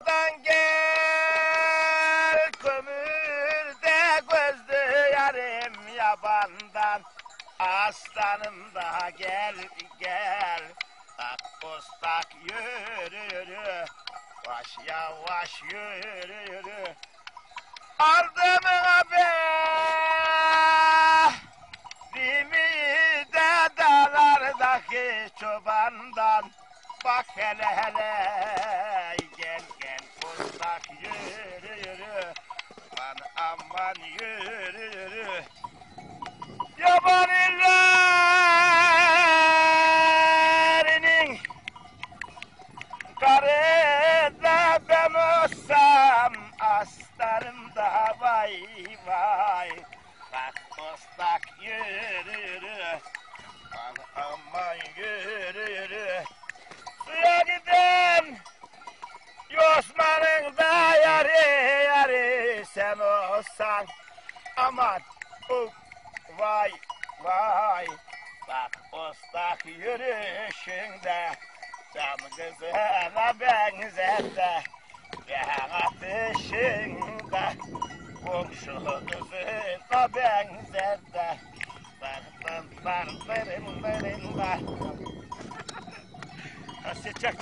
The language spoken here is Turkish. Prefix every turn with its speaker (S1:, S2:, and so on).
S1: Dan gel kömürde gözlü yarim yabandan. Aslanım da gel gel. Tak postak yürü yürü. Yavaş yavaş yürü yürü. Aldım haber Dimi de dağlardaki çobandan. Bak hele hele postak yürü yürü. Aman aman yürü yürü. Yaban illerinin Karıda ben olsam aslanım da vay vay. Bak postak olsan Aman uf vay vay Bak postak yürüyüşünde Cam kızına benzer de ateşinde Komşu kızına benzer de Bar bar bar barın barın bar Ha, Çek çek